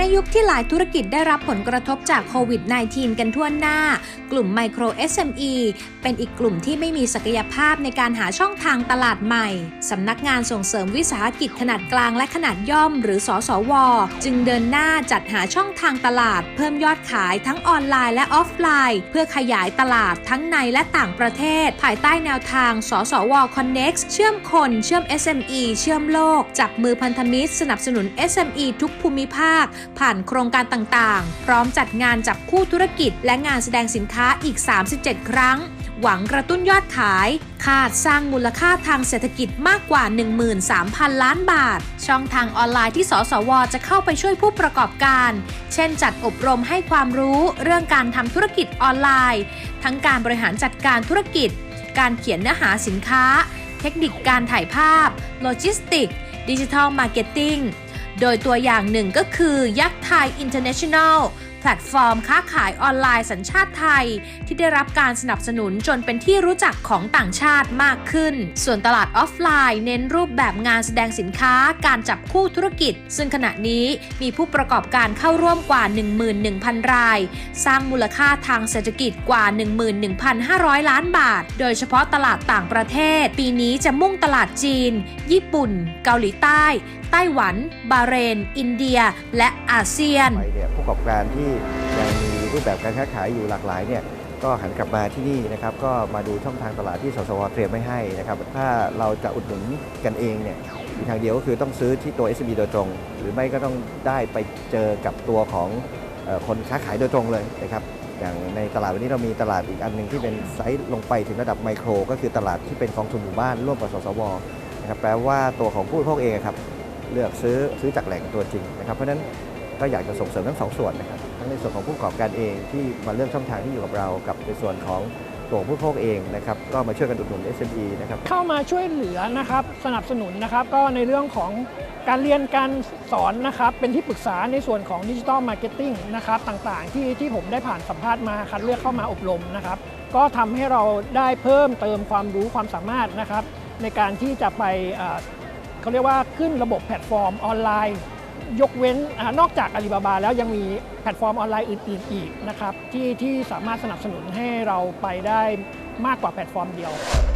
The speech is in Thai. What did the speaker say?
ในยุคที่หลายธุรกิจได้รับผลกระทบจากโควิด -19 กันทั่วหน้า กลุ่มไมโคร SME เป็นอีกกลุ่มที่ไม่มีศักยภาพในการหาช่องทางตลาดใหม่ สำนักงานส่งเสริมวิสาหกิจขนาดกลางและขนาดย่อม หรือสสว จึงเดินหน้าจัดหาช่องทางตลาด เพิ่มยอดขายทั้งออนไลน์และออฟไลน์ เพื่อขยายตลาดทั้งในและต่างประเทศ ภายใต้แนวทาง สสว Connect เชื่อมคน เชื่อม SME เชื่อมโลก จับมือพันธมิตร สนับสนุน SME ทุกภูมิภาคผ่านโครงการต่างๆ พร้อมจัดงานจับคู่ธุรกิจ และงานแสดงสินค้าอีก 37 ครั้ง หวังกระตุ้นยอดขาย คาดสร้างมูลค่าทางเศรษฐกิจมากกว่า 13,000 ล้านบาท ช่องทางออนไลน์ที่สสว จะเข้าไปช่วยผู้ประกอบการ เช่นจัดอบรมให้ความรู้เรื่องการทำธุรกิจออนไลน์ ทั้งการบริหารจัดการธุรกิจ การเขียนเนื้อหาสินค้า เทคนิคการถ่ายภาพ โลจิสติกดิจิทัลมาร์เก็ตติ้ง โดยตัวอย่างหนึ่งก็คือยักษ์ไทยอินเตอร์เนชั่นแนล แพลตฟอร์มค้าขายออนไลน์สัญชาติไทย ที่ได้รับการสนับสนุนจนเป็นที่รู้จักของต่างชาติมากขึ้น ส่วนตลาดออฟไลน์เน้นรูปแบบงานแสดงสินค้าการจับคู่ธุรกิจ ซึ่งขณะนี้มีผู้ประกอบการเข้าร่วมกว่า 11,000 ราย สร้างมูลค่าทางเศรษฐกิจกว่า 11,500 ล้านบาท โดยเฉพาะตลาดต่างประเทศ ปีนี้จะมุ่งตลาดจีน ญี่ปุ่น เกาหลีใต้ ไต้หวัน บาเรน อินเดีย และอาเซียนเนี่ยผู้ประกอบการที่ยังมีรูปแบบการค้าขายอยู่หลากหลายเนี่ยก็หันกลับมาที่นี่นะครับก็มาดูช่องทางตลาดที่สสวเตรียมไม่ให้นะครับถ้าเราจะอุดหนุนกันเองเนี่ยมีทางเดียวก็คือต้องซื้อที่ตัว SME โดยตรง หรือไม่ก็ต้องได้ไปเจอกับตัวของคนค้าขายโดยตรงเลยนะครับอย่างในตลาดวันนี้เรามีตลาดอีกอันหนึ่งที่เป็นไซส์ลงไปถึงระดับไมโคร ก็คือตลาดที่เป็นกองทุนหมู่บ้านร่วมกับสสวนะครับแปลว่าตัวของผู้บริโภคเองครับเลือกซื้อซื้อจากแหล่งตัวจริงนะครับเพราะฉะนั้น ก็อยากจะส่งเสริมทั้งสองส่วนนะครับทั้งในส่วนของผู้ประกอบการเองที่มาเลือกช่องทางที่อยู่กับเรา กับในส่วนของตัวผู้บริโภคเองนะครับก็มาช่วยกันอุดหนุน SME นะครับเข้ามาช่วยเหลือนะครับสนับสนุนนะครับก็ในเรื่องของการเรียนการสอนนะครับเป็นที่ปรึกษาในส่วนของดิจิ t a ลมาร์เก็ตติ้งนะครับต่างๆ ที่ที่ผมได้ผ่านสัมภาษณ์มาคัดเลือกเข้ามาอบรมนะครับก็ทำให้เราได้เพิ่มเติมความรู้ความสามารถนะครับในการที่จะไปเขาเรียกว่าขึ้นระบบแพลตฟอร์มออนไลน์ ยกเว้นอนอกจากอาลีบาบาแล้วยังมีแพลตฟอร์มออนไลน์อื่นๆอีกนะครับที่ที่สามารถสนับสนุนให้เราไปได้มากกว่าแพลตฟอร์มเดียว